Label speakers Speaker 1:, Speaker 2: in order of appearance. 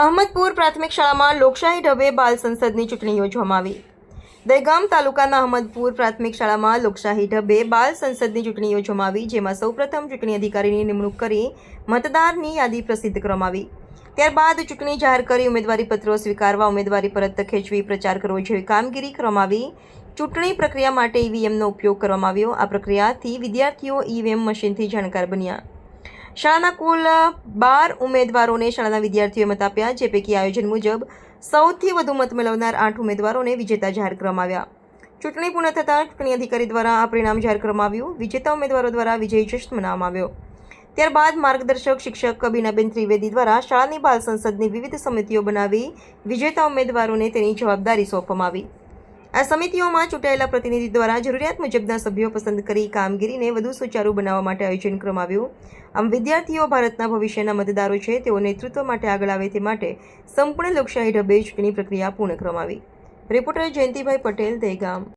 Speaker 1: અહમદપુર પ્રાથમિક શાળામાં લોકશાહી ઢબે બાલ સંસદની ચૂંટણી યોજવામાં આવી. દહેગામ તાલુકાના અહમદપુર પ્રાથમિક શાળામાં લોકશાહી ઢબે બાલ સંસદની ચૂંટણી યોજવામાં આવી, જેમાં સૌપ્રથમ ચૂંટણી અધિકારીની નિમણૂક કરી મતદારની યાદી પ્રસિદ્ધ કરવામાં આવી. ત્યારબાદ ચૂંટણી જાહેર કરી ઉમેદવારીપત્રો સ્વીકારવા, ઉમેદવારી પરત ખેંચવી, પ્રચાર કરવો જેવી કામગીરી કરવામાં આવી. ચૂંટણી પ્રક્રિયા માટે ઈવીએમનો ઉપયોગ કરવામાં આવ્યો. આ પ્રક્રિયાથી વિદ્યાર્થીઓ ઈવીએમ મશીનથી જાણકાર બન્યા. શાળાના કુલ બાર ઉમેદવારોને શાળાના વિદ્યાર્થીઓએ મત આપ્યા, જે પૈકી આયોજન મુજબ સૌથી વધુ મત મેળવનાર આઠ ઉમેદવારોને વિજેતા જાહેર કરવામાં આવ્યા. ચૂંટણી પૂર્ણ થતાં ચૂંટણી અધિકારી દ્વારા આ પરિણામ જાહેર કરવામાં આવ્યું. વિજેતા ઉમેદવારો દ્વારા વિજય જશ્ન મનાવવામાં આવ્યો. ત્યારબાદ માર્ગદર્શક શિક્ષક કબીનાબેન ત્રિવેદી દ્વારા શાળાની બાલ સંસદની વિવિધ સમિતિઓ બનાવી વિજેતા ઉમેદવારોને તેની જવાબદારી સોંપવામાં આવી. આ સમિતિઓમાં ચૂંટાયેલા પ્રતિનિધિ દ્વારા જરૂરિયાત મુજબના સભ્યો પસંદ કરી કામગીરીને વધુ સુચારુ બનાવવા માટે આયોજન કરવામાં આવ્યું. આમ, વિદ્યાર્થીઓ ભારતના ભવિષ્યના મતદારો છે, તેઓ નેતૃત્વ માટે આગળ આવે તે માટે સંપૂર્ણ લોકશાહી ઢબે ચૂંટણી પ્રક્રિયા પૂર્ણ કરવામાં આવી. રિપોર્ટર જયંતિભાઈ પટેલ, દહેગામ.